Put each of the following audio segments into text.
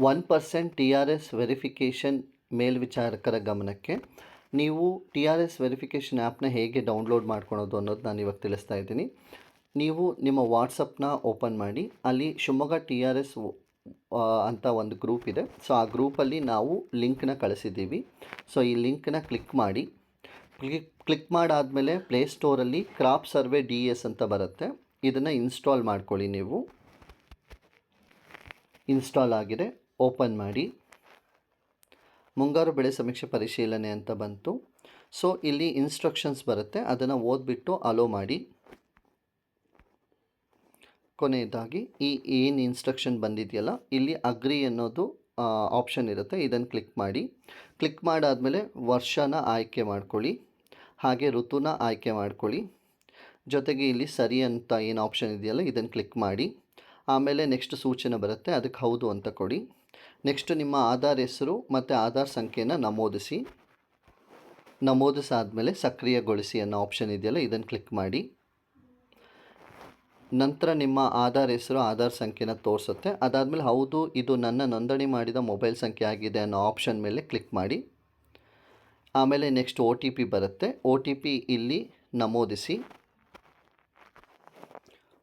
One percent T R S verification ಮೇಲ್ವಿಚಾರಕರ ಗಮನಕ್ಕೆ ನೀವು T R S verification ಆ್ಯಪ್ನ ಹೇಗೆ ಡೌನ್ಲೋಡ್ ಮಾಡ್ಕೊಳೋದು ಅನ್ನೋದು ನಾನು ಇವಾಗ ತಿಳಿಸ್ತಾ ಇದ್ದೀನಿ. ನೀವು ನಿಮ್ಮ ವಾಟ್ಸಪ್ನ ಓಪನ್ ಮಾಡಿ, ಅಲ್ಲಿ ಶಿವಮೊಗ್ಗ ಟಿ ಆರ್ ಎಸ್ ಅಂತ ಒಂದು ಗ್ರೂಪ್ ಇದೆ. ಸೊ, ಆ ಗ್ರೂಪಲ್ಲಿ ನಾವು ಲಿಂಕ್ನ ಕಳಿಸಿದ್ದೀವಿ. ಸೊ, ಈ ಲಿಂಕ್ನ ಕ್ಲಿಕ್ ಮಾಡಿ ಕ್ಲಿಕ್ ಕ್ಲಿಕ್ ಮಾಡಾದಮೇಲೆ ಪ್ಲೇಸ್ಟೋರಲ್ಲಿ ಕ್ರಾಪ್ ಸರ್ವೆ ಡಿ ಎಸ್ ಅಂತ ಬರುತ್ತೆ. ಇದನ್ನು ಇನ್ಸ್ಟಾಲ್ ಮಾಡ್ಕೊಳ್ಳಿ ನೀವು. ಇನ್ಸ್ಟಾಲ್ ಆಗಿದೆ. ಓಪನ್ ಮಾಡಿ. ಮುಂಗಾರು ಬೆಳೆ ಸಮೀಕ್ಷೆ ಪರಿಶೀಲನೆ ಅಂತ ಬಂತು. ಸೊ ಇಲ್ಲಿ ಇನ್ಸ್ಟ್ರಕ್ಷನ್ಸ್ ಬರುತ್ತೆ. ಅದನ್ನು ಓದ್ಬಿಟ್ಟು ಅಲೋ ಮಾಡಿ. ಕೊನೆಯದಾಗಿ, ಈ ಏನು ಇನ್ಸ್ಟ್ರಕ್ಷನ್ ಬಂದಿದೆಯಲ್ಲ, ಇಲ್ಲಿ ಅಗ್ರಿ ಅನ್ನೋದು ಆಪ್ಷನ್ ಇರುತ್ತೆ. ಇದನ್ನು ಕ್ಲಿಕ್ ಮಾಡಿ. ಕ್ಲಿಕ್ ಮಾಡಾದಮೇಲೆ ವರ್ಷನ ಆಯ್ಕೆ ಮಾಡ್ಕೊಳ್ಳಿ. ಹಾಗೆ ಋತುನ ಆಯ್ಕೆ ಮಾಡ್ಕೊಳ್ಳಿ. ಜೊತೆಗೆ ಇಲ್ಲಿ ಸರಿ ಅಂತ ಏನು ಆಪ್ಷನ್ ಇದೆಯಲ್ಲ ಇದನ್ನು ಕ್ಲಿಕ್ ಮಾಡಿ. ಆಮೇಲೆ ನೆಕ್ಸ್ಟ್ ಸೂಚನೆ ಬರುತ್ತೆ. ಅದಕ್ಕೆ ಹೌದು ಅಂತ ಕೊಡಿ. ನೆಕ್ಸ್ಟ್ ನಿಮ್ಮ ಆಧಾರ್ ಹೆಸರು ಮತ್ತು ಆಧಾರ್ ಸಂಖ್ಯೆನ ನಮೂದಿಸಿ. ನಮೂದಿಸಾದಮೇಲೆ ಸಕ್ರಿಯಗೊಳಿಸಿ ಅನ್ನೋ ಆಪ್ಷನ್ ಇದೆಯಲ್ಲ, ಇದನ್ನು ಕ್ಲಿಕ್ ಮಾಡಿ. ನಂತರ ನಿಮ್ಮ ಆಧಾರ್ ಹೆಸರು, ಆಧಾರ್ ಸಂಖ್ಯೆನ ತೋರಿಸುತ್ತೆ. ಅದಾದಮೇಲೆ ಹೌದು, ಇದು ನನ್ನ ನೋಂದಣಿ ಮಾಡಿದ ಮೊಬೈಲ್ ಸಂಖ್ಯೆ ಆಗಿದೆ ಅನ್ನೋ ಆಪ್ಷನ್ ಮೇಲೆ ಕ್ಲಿಕ್ ಮಾಡಿ. ಆಮೇಲೆ ನೆಕ್ಸ್ಟ್ ಒ ಟಿ ಪಿ ಬರುತ್ತೆ. ಒ ಟಿ ಪಿ ಇಲ್ಲಿ ನಮೂದಿಸಿ.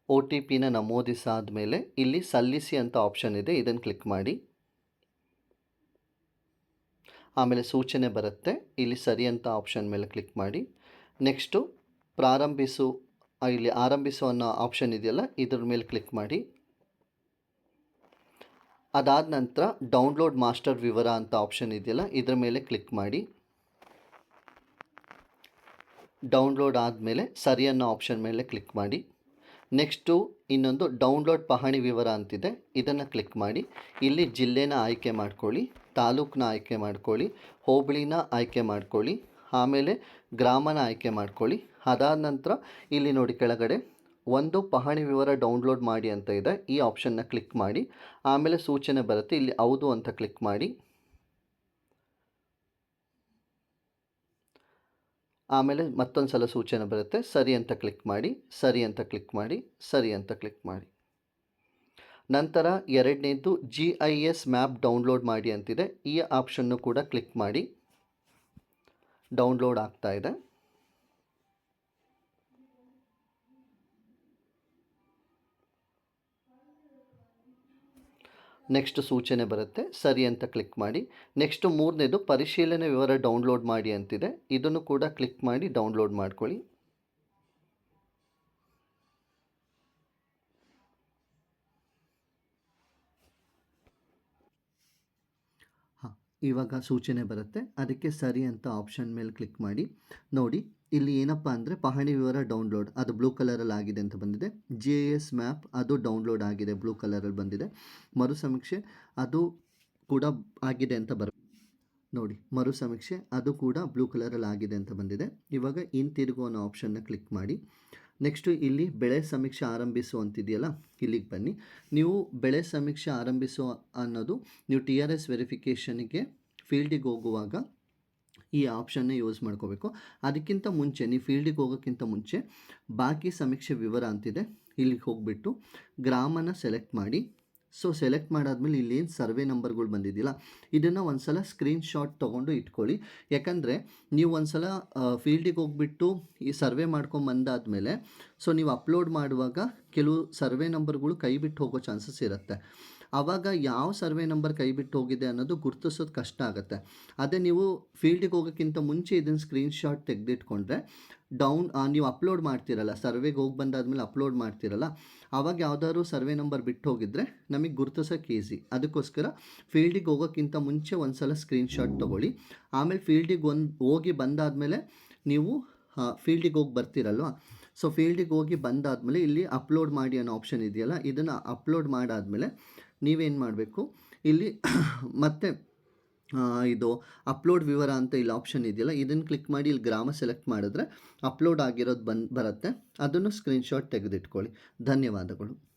ಒ ಟಿ ಪಿನ ನಮೂದಿಸಾದ ಮೇಲೆ ಇಲ್ಲಿ ಸಲ್ಲಿಸಿ ಅಂತ ಆಪ್ಷನ್ ಇದೆ, ಇದನ್ನು ಕ್ಲಿಕ್ ಮಾಡಿ. ಆಮೇಲೆ ಸೂಚನೆ ಬರುತ್ತೆ. ಇಲ್ಲಿ ಸರಿ ಅಂತ ಆಪ್ಷನ್ ಮೇಲೆ ಕ್ಲಿಕ್ ಮಾಡಿ. ನೆಕ್ಸ್ಟು ಪ್ರಾರಂಭಿಸು ಇಲ್ಲಿ ಆರಂಭಿಸು ಅನ್ನೋ ಆಪ್ಷನ್ ಇದೆಯಲ್ಲ, ಇದ್ರ ಮೇಲೆ ಕ್ಲಿಕ್ ಮಾಡಿ. ಅದಾದ ನಂತರ ಡೌನ್ಲೋಡ್ ಮಾಸ್ಟರ್ ವಿವರ ಅಂತ ಆಪ್ಷನ್ ಇದೆಯಲ್ಲ, ಇದರ ಮೇಲೆ ಕ್ಲಿಕ್ ಮಾಡಿ. ಡೌನ್ಲೋಡ್ ಆದಮೇಲೆ ಸರಿ ಅನ್ನೋ ಆಪ್ಷನ್ ಮೇಲೆ ಕ್ಲಿಕ್ ಮಾಡಿ. ನೆಕ್ಸ್ಟು ಇನ್ನೊಂದು ಡೌನ್ಲೋಡ್ ಪಹಣಿ ವಿವರ ಅಂತಿದೆ. ಇದನ್ನು ಕ್ಲಿಕ್ ಮಾಡಿ. ಇಲ್ಲಿ ಜಿಲ್ಲೆನ ಆಯ್ಕೆ ಮಾಡ್ಕೊಳ್ಳಿ ತಾಲೂಕನ್ನ ಆಯ್ಕೆ ಮಾಡ್ಕೊಳ್ಳಿ, ಹೋಬಳಿನ ಆಯ್ಕೆ ಮಾಡ್ಕೊಳ್ಳಿ, ಆಮೇಲೆ ಗ್ರಾಮನ ಆಯ್ಕೆ ಮಾಡ್ಕೊಳ್ಳಿ. ಅದಾದ ನಂತರ ಇಲ್ಲಿ ನೋಡಿ ಕೆಳಗಡೆ ಒಂದು ಪಹಣಿ ವಿವರ ಡೌನ್ಲೋಡ್ ಮಾಡಿ ಅಂತ ಇದೆ. ಈ ಆಪ್ಷನ್ನ ಕ್ಲಿಕ್ ಮಾಡಿ. ಆಮೇಲೆ ಸೂಚನೆ ಬರುತ್ತೆ. ಇಲ್ಲಿ ಹೌದು ಅಂತ ಕ್ಲಿಕ್ ಮಾಡಿ. ಆಮೇಲೆ ಮತ್ತೊಂದು ಸಲ ಸೂಚನೆ ಬರುತ್ತೆ, ಸರಿ ಅಂತ ಕ್ಲಿಕ್ ಮಾಡಿ, ಸರಿ ಅಂತ ಕ್ಲಿಕ್ ಮಾಡಿ, ಸರಿ ಅಂತ ಕ್ಲಿಕ್ ಮಾಡಿ. ನಂತರ ಎರಡನೇದು G I S map download ಮಾಡಿ ಅಂತಿದೆ, ಈ ಆಪ್ಷನ್ನು ಕೂಡ ಕ್ಲಿಕ್ ಮಾಡಿ. ಡೌನ್ಲೋಡ್ ಆಗ್ತಾ ಇದೆ. ನೆಕ್ಸ್ಟ್ ಸೂಚನೆ ಬರುತ್ತೆ, ಸರಿ ಅಂತ ಕ್ಲಿಕ್ ಮಾಡಿ. ನೆಕ್ಸ್ಟು ಮೂರನೇದು ಪರಿಶೀಲನೆ ವಿವರ ಡೌನ್ಲೋಡ್ ಮಾಡಿ ಅಂತಿದೆ. ಇದನ್ನು ಕೂಡ ಕ್ಲಿಕ್ ಮಾಡಿ, ಡೌನ್ಲೋಡ್ ಮಾಡ್ಕೊಳ್ಳಿ. ಇವಾಗ ಸೂಚನೆ ಬರುತ್ತೆ. ಅದಕ್ಕೆ ಸರಿ ಅಂತ ಆಪ್ಷನ್ ಮೇಲೆ ಕ್ಲಿಕ್ ಮಾಡಿ. ನೋಡಿ, ಇಲ್ಲಿ ಏನಪ್ಪ ಅಂದರೆ ಪಹಣಿ ವಿವರ ಡೌನ್ಲೋಡ್. ಅದು ಬ್ಲೂ ಕಲರಲ್ಲಿ ಆಗಿದೆ ಅಂತ ಬಂದಿದೆ. ಜಿ ಎಸ್ ಮ್ಯಾಪ್ ಅದು ಡೌನ್ಲೋಡ್ ಆಗಿದೆ, ಬ್ಲೂ ಕಲರಲ್ಲಿ ಬಂದಿದೆ. ಮರು ಸಮೀಕ್ಷೆ ಅದು ಕೂಡ ಆಗಿದೆ ಅಂತ ಬರ, ನೋಡಿ ಮರು ಸಮೀಕ್ಷೆ ಅದು ಕೂಡ ಬ್ಲೂ ಕಲರಲ್ಲಿ ಆಗಿದೆ ಅಂತ ಬಂದಿದೆ. ಇವಾಗ ಹಿಂತಿರುಗು ಅನ್ನೋ ಆಪ್ಷನ್ನ ಕ್ಲಿಕ್ ಮಾಡಿ. ನೆಕ್ಸ್ಟು ಇಲ್ಲಿ ಬೆಳೆ ಸಮೀಕ್ಷೆ ಆರಂಭಿಸು ಅಂತಿದೆಯಲ್ಲ? ಇಲ್ಲಿಗೆ ಬನ್ನಿ. ನೀವು ಬೆಳೆ ಸಮೀಕ್ಷೆ ಆರಂಭಿಸು ಅನ್ನೋದು ನೀವು ಟಿ ಆರ್ ಎಸ್ ವೆರಿಫಿಕೇಷನ್ಗೆ ಫೀಲ್ಡಿಗೆ ಹೋಗುವಾಗ ಈ ಆಪ್ಷನ್ನೇ ಯೂಸ್ ಮಾಡ್ಕೋಬೇಕು. ಅದಕ್ಕಿಂತ ಮುಂಚೆ, ನೀವು ಫೀಲ್ಡಿಗೆ ಹೋಗೋಕ್ಕಿಂತ ಮುಂಚೆ ಬಾಕಿ ಸಮೀಕ್ಷೆ ವಿವರ ಅಂತಿದೆ. ಇಲ್ಲಿಗೆ ಹೋಗಿಬಿಟ್ಟು ಗ್ರಾಮನ ಸೆಲೆಕ್ಟ್ ಮಾಡಿ. ಸೊ ಸೆಲೆಕ್ಟ್ ಮಾಡಾದ್ಮೇಲೆ ಏನು ಸರ್ವೆ ನಂಬರ್ಗಳು ಬಂದಿದ್ದಿಲ್ಲ, ಇದನ್ನು ಒಂದು ಸಲ ಸ್ಕ್ರೀನ್ಶಾಟ್ ತೊಗೊಂಡು ಇಟ್ಕೊಳ್ಳಿ. ಯಾಕಂದರೆ ನೀವು ಒಂದು ಸಲ ಫೀಲ್ಡಿಗೆ ಹೋಗ್ಬಿಟ್ಟು ಈ ಸರ್ವೆ ಮಾಡ್ಕೊಂಬಂದಾದಮೇಲೆ ಸೊ ನೀವು ಅಪ್ಲೋಡ್ ಮಾಡುವಾಗ ಕೆಲವು ಸರ್ವೆ ನಂಬರ್ಗಳು ಕೈ ಬಿಟ್ಟು ಹೋಗೋ ಚಾನ್ಸಸ್ ಇರುತ್ತೆ. ಆವಾಗ ಯಾವ ಸರ್ವೆ ನಂಬರ್ ಕೈ ಬಿಟ್ಟು ಹೋಗಿದೆ ಅನ್ನೋದು ಗುರ್ತಿಸೋದು ಕಷ್ಟ ಆಗುತ್ತೆ. ಅದೇ ನೀವು ಫೀಲ್ಡಿಗೆ ಹೋಗೋಕ್ಕಿಂತ ಮುಂಚೆ ಇದನ್ನು ಸ್ಕ್ರೀನ್ಶಾಟ್ ತೆಗೆದಿಟ್ಕೊಂಡ್ರೆ ಡೌನ್ ನೀವು ಅಪ್ಲೋಡ್ ಮಾಡ್ತಿರಲ್ಲ ಸರ್ವೆಗೆ ಹೋಗಿ ಬಂದಾದ್ಮೇಲೆ ಅಪ್ಲೋಡ್ ಮಾಡ್ತಿರಲ್ಲ ಆವಾಗ ಯಾವ್ದಾದ್ರು ಸರ್ವೆ ನಂಬರ್ ಬಿಟ್ಟು ಹೋಗಿದ್ರೆ ನಮಗೆ ಗುರುತಿಸೋಕೆ ಈಸಿ ಅದಕ್ಕೋಸ್ಕರ ಫೀಲ್ಡಿಗೆ ಹೋಗೋಕ್ಕಿಂತ ಮುಂಚೆ ಒಂದು ಸಲ ಸ್ಕ್ರೀನ್ಶಾಟ್ ತೊಗೊಳ್ಳಿ. ಆಮೇಲೆ ಫೀಲ್ಡಿಗೆ ಒಂದು, ಹೋಗಿ ಬಂದಾದಮೇಲೆ ನೀವು ಫೀಲ್ಡಿಗೆ ಹೋಗಿ ಬರ್ತೀರಲ್ವಾ? ಸೊ ಫೀಲ್ಡಿಗೆ ಹೋಗಿ ಬಂದಾದಮೇಲೆ ಇಲ್ಲಿ ಅಪ್ಲೋಡ್ ಮಾಡಿ ಅನ್ನೋ ಆಪ್ಷನ್ ಇದೆಯಲ್ಲ, ಇದನ್ನು ಅಪ್ಲೋಡ್ ಮಾಡಾದಮೇಲೆ ನೀವೇನು ಮಾಡಬೇಕು? ಇಲ್ಲಿ ಮತ್ತೆ ಇದು ಅಪ್ಲೋಡ್ ವಿವರ ಅಂತ ಇಲ್ಲಿ ಆಪ್ಷನ್ ಇದೆಯಲ್ಲ, ಇದನ್ನು ಕ್ಲಿಕ್ ಮಾಡಿ ಇಲ್ಲಿ ಗ್ರಾಮ ಸೆಲೆಕ್ಟ್ ಮಾಡಿದ್ರೆ ಅಪ್ಲೋಡ್ ಆಗಿರೋದು ಬಂದು ಬರುತ್ತೆ. ಅದನ್ನು ಸ್ಕ್ರೀನ್ಶಾಟ್ ತೆಗೆದಿಟ್ಕೊಳ್ಳಿ. ಧನ್ಯವಾದಗಳು.